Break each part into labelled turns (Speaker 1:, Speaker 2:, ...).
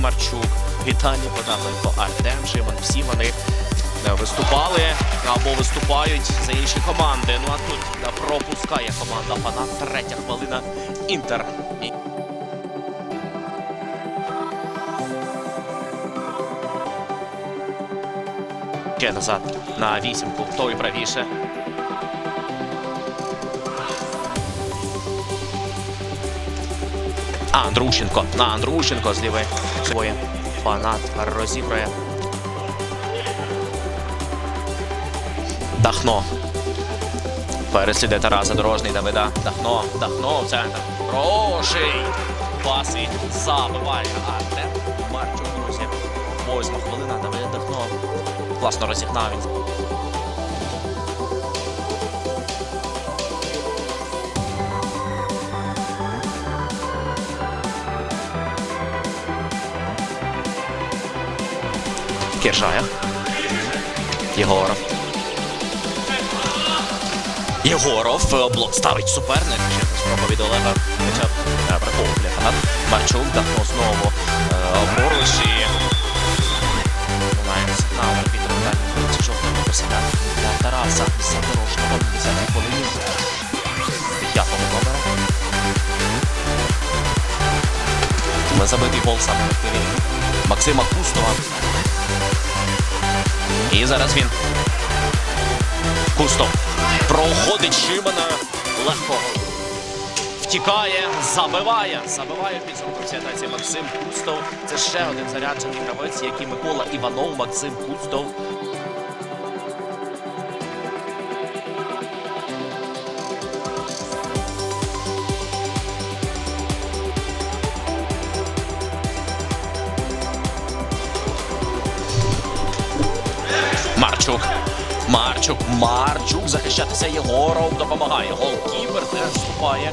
Speaker 1: Марчук, Віталій Бондаренко, Артем Шиман. Всі вони е, виступали або виступають за інші команди. Ну а тут е, пропускає команда Фанат. Третя хвилина. Інтер. Ще назад на вісімку. Той правіше. А, Андрущенко. На Андрущенко з лівої. Своє. Фанат розігрує. Дахно. Пересліде Тараса Дорожний Давида. Дахно. Дахно в центр. Хороший. Паси забиває. Артем Марчук, друзі. Восьма хвилина. Давид Дахно. Класно розігнав він. Киржая. Єгоров. Єгоров е, блок ставить суперник. Спроба від Олега. Хоча б е. Марчук дахнув знову е, поруч і Маємо сигнал ротальної вулиці жовтого посіля для Тараса Задорожного на 10 хвилині. П'ятого номера. Забитий гол саме Максима Кустова. І зараз він. Кустов. Проходить Шимана. Легко. Втікає, забиває. Забиває в підсумку презентації Максим Кустов. Це ще один заряджений гравець, який Микола Іванов, Максим Кустов. Марчук. Марчук, Марчук захищатися Єгоров допомагає. Голкіпер теж вступає.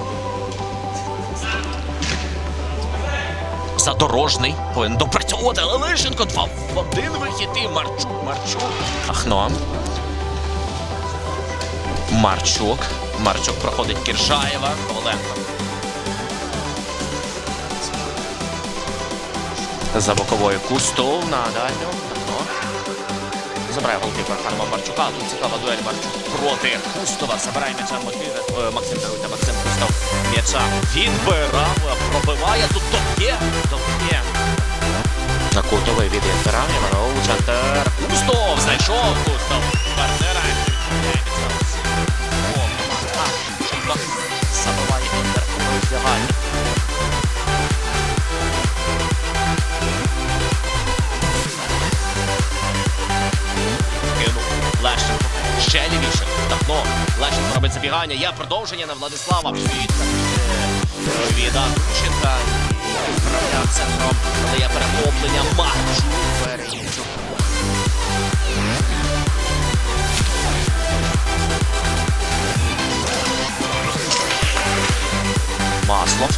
Speaker 1: Задорожний повинен допрацьовувати, але Лишенко два в один вихід і Марчук, Марчук. Ахно. Марчук. Марчук проходить Кіржаєва. Коваленко. За боковою Кустов на дальню. Забирає голкіпер Ханма Марчука. Тут цікава дуель Марчук проти Кустова. Забирає м'яча е, Максим даруйте, Максим Кустов. М'яча відбирав, пробиває. Тут доб'є, доб'є. На кутовий від Інтера. Іванов, центр. Кустов знайшов Кустов. Партнера. О, а, Шенко. Забиває Ще лівіше. Давно. Лещенко робить забігання. Є продовження на Владислава. Підка. Від Андрущенка. Гравля центром. Але є перехоплення. Марчук. Перейчук. Маслов.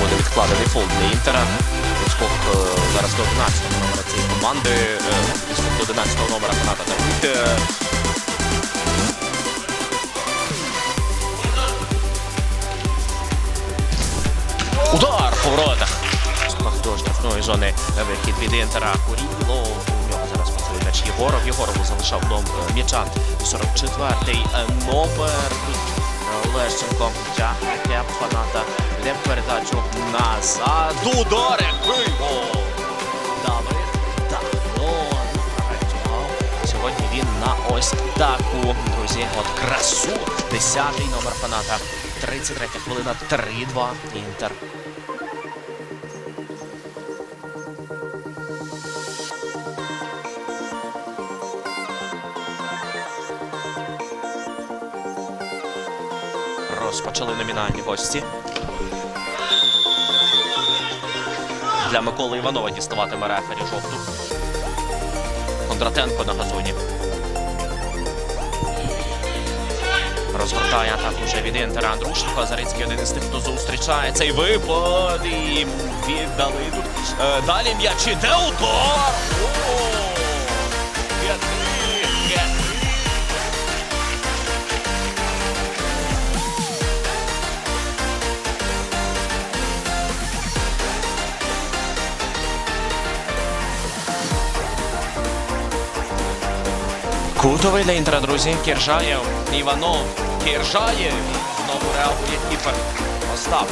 Speaker 1: Буде відкладений фол для Інтера. Відскок е, зараз до 11 номера цієї команди. Е, до 11 номера Каната Давид. Удар по воротах. До штрафної зони вихід від Інтера. Куріло. У нього зараз працює м'яч Єгоров. Єгорову залишав ном е, м'яча. 44-й номер. Лещенко тягне фаната. Лев передачу назад. Удари гол! Давид Дахнон. Сьогодні він на ось таку, друзі, от красу. Десятий номер фаната. 33 хвилина, 3-2. Інтер. Розпочали номінальні гості. Для Миколи Іванова діставатиме рефері жовту. Кондратенко на газоні. Розгортає атаку вже від Інтера Андрушенко. Зарицький один із тих, хто зустрічає цей випад. І віддали тут. Е, Далі м'яч іде удар. Кутовий для інтера, друзі. Кіржаєв, Іванов, Кіржаєв. Знову реагує кіпер. Остап.